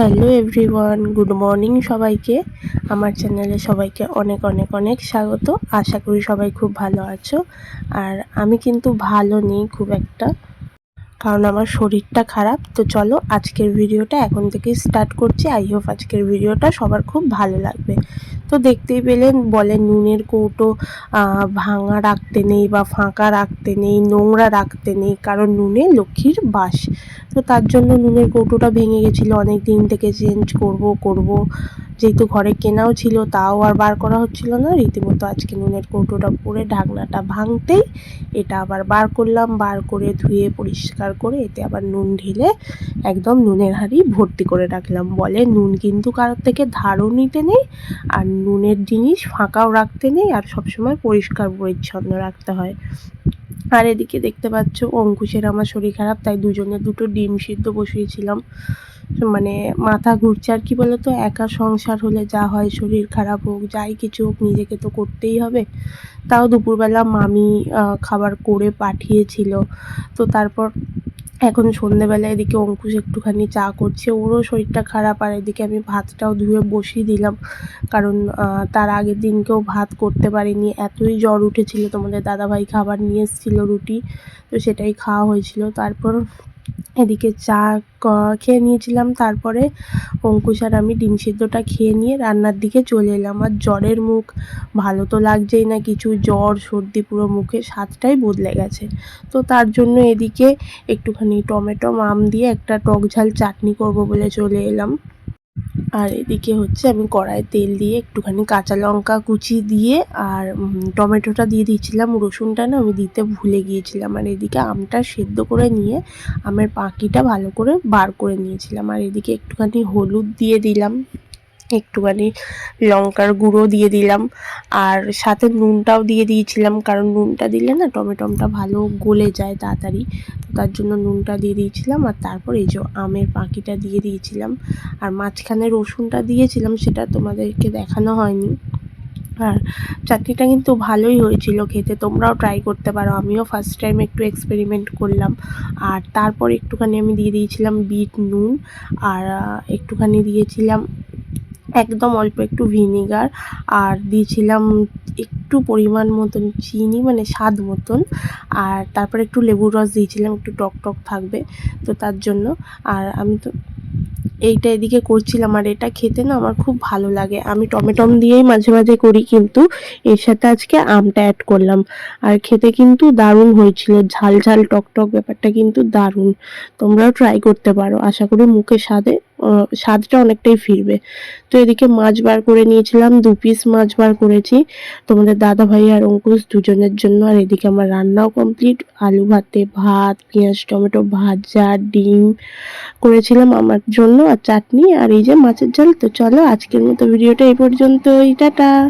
Hello everyone, good morning সবাইকে। আমার চ্যানেলে সবাইকে অনেক অনেক অনেক স্বাগত। আশা করি সবাই খুব ভালো আছো। আর আমি কিন্তু ভালো নেই খুব একটা, কারণ আমার শরীরটা খারাপ। তো চলো আজকের ভিডিওটা এখন থেকে স্টার্ট করছি। আই হোপ আজকের ভিডিওটা সবার খুব ভালো লাগবে। তো দেখতেই পেলেন, বলে নুনের কৌটো ভাঙা রাখতে নেই বা ফাঁকা রাখতে নেই, নোংরা রাখতে নেই, কারণ নুনে লক্ষ্মীর বাস। তো তার জন্য নুনের কৌটোটা ভেঙে গেছিল। অনেক দিন থেকে চেঞ্জ করব করব। যেহেতু ঘরে কেনাও ছিল, তাও আর বার করা হচ্ছিল না। রীতিমতো আজকে নুনের কৌটোটা পরে ঢাকনাটা ভাঙতেই এটা আবার বার করলাম। বার করে ধুয়ে পরিষ্কার করে এতে আবার নুন ঢেলে একদম নুনের হাঁড়ি ভর্তি করে রাখলাম। বলে নুন কিন্তু কারোর থেকে ধারও নিতে নেই আর নুনের জিনিস ফাঁকাও রাখতে নেই আর সবসময় পরিষ্কার পরিচ্ছন্ন রাখতে হয়। আর এদিকে দেখতে পাচ্ছ, অঙ্কুশের আমার শরীর খারাপ, তাই দুজনে দুটো ডিম সিদ্ধ বসিয়েছিলাম। মানে মাথা ঘুরছে আর কি বলতো, একা সংসার হলে যা হয় শরীর খারাপ হোক, যাই কিছু হোক, নিজেকে তো করতেই হবে। তাও দুপুরবেলা মামি খাবার করে পাঠিয়েছিল। তো তারপর এখন সন্ধেবেলা এদিকে অঙ্কুশ একটুখানি চা করছে। ওরও শরীরটা খারাপ আর এদিকে আমি ভাতটাও ধুয়ে বসিয়ে দিলাম। কারণ তার আগের দিনকেও ভাত করতে পারিনি। এতই জ্বর উঠেছিল তোমাদের দাদাভাই খাবার নিয়ে এসেছিল রুটি, তো সেটাই খাওয়া হয়েছিল। তারপর এদিকে চা খেয়ে নিয়েছিলাম, তারপরে অঙ্কুশ আর আমি ডিম সিদ্ধটা খেয়ে নিয়ে রান্নার দিকে চলে এলাম। আর জ্বরের মুখ, ভালো তো লাগছেই না কিছু, জ্বর, সর্দি পুরো মুখে স্বাদটাই বদলে গেছে। তো তার জন্য এদিকে একটুখানি টমেটো মাম দিয়ে একটা টক ঝাল চাটনি করব বলে চলে এলাম। আর এদিকে হচ্ছে আমি কড়াই তেল দিয়ে একটুখানি কাঁচা লঙ্কা কুচি দিয়ে আর টমেটোটা দিয়ে দিয়েছিলাম। রসুনটা না আমি দিতে ভুলে গিয়েছিলাম। আর এদিকে আমটা সেদ্ধ করে নিয়ে আমের পাখিটা ভালো করে বার করে নিয়েছিলাম। আর এদিকে একটুখানি হলুদ দিয়ে দিলাম। একটুখানি লঙ্কার গুঁড়ো দিয়ে দিলাম। আর সাথে নুনটাও দিয়ে দিয়েছিলাম, কারণ নুনটা দিলে না টমেটোমটা ভালো গলে যায় তাড়াতাড়ি। তার জন্য নুনটা দিয়ে দিয়েছিলাম, আর তারপর এই যে আমের পাখিটা দিয়ে দিয়েছিলাম। আর মাঝখানে রসুনটা দিয়েছিলাম, সেটা তোমাদেরকে দেখানো হয়নি। আর চাটনিটা কিন্তু ভালোই হয়েছিল খেতে, তোমরাও ট্রাই করতে পারো। আমিও ফার্স্ট টাইম একটু এক্সপেরিমেন্ট করলাম। আর তারপর একটুখানি আমি দিয়ে দিয়েছিলাম বিট নুন। আর একটুখানি দিয়েছিলাম একদম অল্প একটু ভিনিগার আর দিয়েছিলাম একটু পরিমাণ মতন চিনি মানে স্বাদ মতন। আর তারপরে একটু লেবুর রস দিয়েছিলাম, একটু টক টক থাকবে তো তার জন্য। আর আমি তো এইটা এদিকে করছিলাম, আর এটা খেতে না আমার খুব ভালো লাগে। আমি টমেটম দিয়েই মাঝে মাঝে করি কিন্তু এর সাথে আজকে আমটা অ্যাড করলাম। আর খেতে কিন্তু দারুণ হয়েছিল, ঝাল ঝাল টক টক ব্যাপারটা কিন্তু দারুণ। তোমরাও ট্রাই করতে পারো, আশা করি মুখে স্বাদে স্বাদটা অনেকটাই ফিরবে। তো এদিকে মাছ বার করে নিয়েছিলাম, দু পিস মাছ বার করেছি। তোমাদের দাদা ভাই আর অঙ্কুশ দুজনের জন্য। আর এদিকে আমার রান্নাও কমপ্লিট আলু ভাতে ভাত, পেঁয়াজ, টমেটো ভাজা, ডিম করেছিলাম আমার জন্য, আর চাটনি, আর এই যে মাছের ঝাল। তো চলো আজকের মতো ভিডিওটা এই পর্যন্তই। টাটা!